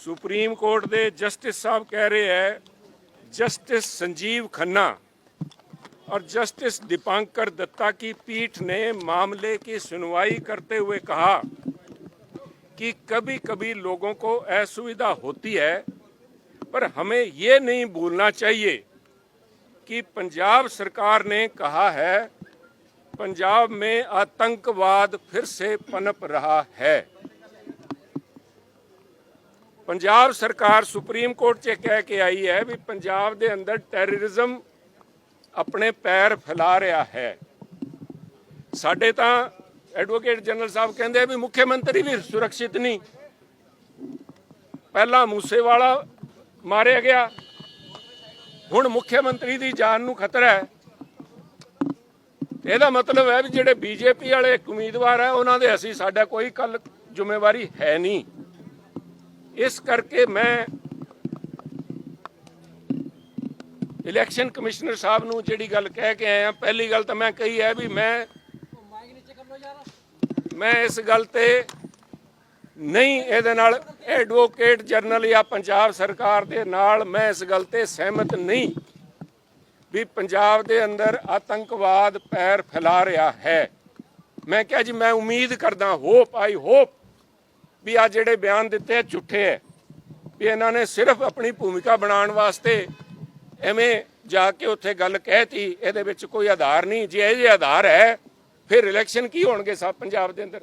Supreme court ਦੇ justice ਸਾਹਿਬ ਕਹਿ ਰਹੇ ਹੈ जस्टिस संजीव खन्ना और जस्टिस दीपांकर दत्ता की पीठ ने मामले की सुनवाई करते हुए कहा कि कभी कभी लोगों को असुविधा होती है पर हमें ये नहीं भूलना चाहिए कि पंजाब सरकार ने कहा है पंजाब में आतंकवाद फिर से पनप रहा है ਪੰਜਾਬ ਸਰਕਾਰ ਸੁਪਰੀਮ ਕੋਰਟ 'ਚ ਕਹਿ ਕੇ ਆਈ ਹੈ ਵੀ ਪੰਜਾਬ ਦੇ ਅੰਦਰ ਟੈਰਰਿਜ਼ਮ ਆਪਣੇ ਪੈਰ ਫੈਲਾ ਰਿਹਾ ਹੈ। ਸਾਡੇ ਤਾਂ ਐਡਵੋਕੇਟ ਜਨਰਲ ਸਾਹਿਬ ਕਹਿੰਦੇ ਵੀ ਮੁੱਖ ਮੰਤਰੀ ਵੀ ਸੁਰੱਖਿਅਤ ਨਹੀਂ। ਪਹਿਲਾਂ ਮੂਸੇਵਾਲਾ ਮਾਰਿਆ ਗਿਆ। ਹੁਣ ਮੁੱਖ ਮੰਤਰੀ ਦੀ ਜਾਨ ਨੂੰ ਖਤਰਾ ਹੈ। ਇਹਦਾ ਮਤਲਬ ਹੈ ਵੀ ਜਿਹੜੇ ਬੀਜੇਪੀ ਵਾਲੇ ਉਮੀਦਵਾਰ ਹੈ, ਉਹਨਾਂ ਦੇ ਅਸੀਂ ਸਾਡਾ ਕੋਈ ਕੱਲ ਜ਼ਿੰਮੇਵਾਰੀ ਹੈ ਨਹੀਂ। ਇਸ ਕਰਕੇ ਮੈਂ ਇਲੈਕਸ਼ਨ ਕਮਿਸ਼ਨਰ ਸਾਹਿਬ ਨੂੰ ਜਿਹੜੀ ਗੱਲ ਕਹਿ ਕੇ ਆਇਆ, ਪਹਿਲੀ ਗੱਲ ਤਾਂ ਮੈਂ ਕਹੀ ਹੈ ਵੀ ਮੈਂ ਮੈਂ ਇਸ ਗੱਲ ਤੇ ਨਹੀਂ ਇਹਦੇ ਨਾਲ ਐਡਵੋਕੇਟ ਜਨਰਲ ਜਾਂ ਪੰਜਾਬ ਸਰਕਾਰ ਦੇ ਨਾਲ ਮੈਂ ਇਸ ਗੱਲ ਤੇ ਸਹਿਮਤ ਨਹੀਂ ਵੀ ਪੰਜਾਬ ਦੇ ਅੰਦਰ ਆਤੰਕਵਾਦ ਪੈਰ ਫੈਲਾ ਰਿਹਾ ਹੈ। ਮੈਂ ਕਿਹਾ ਜੀ, ਮੈਂ ਉਮੀਦ ਕਰਦਾ ਹੋਪ ਆਈ ਹੋਪ ਵੀ ਆ ਜਿਹੜੇ ਬਿਆਨ ਦਿੱਤੇ ਆ, ਝੂਠੇ ਹੈ ਵੀ ਇਹਨਾਂ ਨੇ ਸਿਰਫ ਆਪਣੀ ਭੂਮਿਕਾ ਬਣਾਉਣ ਵਾਸਤੇ ਐਵੇਂ ਜਾ ਕੇ ਉੱਥੇ ਗੱਲ ਕਹਿਤੀ, ਇਹਦੇ ਵਿੱਚ ਕੋਈ ਆਧਾਰ ਨਹੀਂ, ਜੇ ਇਹ ਜੇ ਆਧਾਰ ਹੈ, ਫਿਰ ਇਲੈਕਸ਼ਨ ਕੀ ਹੋਣਗੇ ਸਭ ਪੰਜਾਬ ਦੇ ਅੰਦਰ?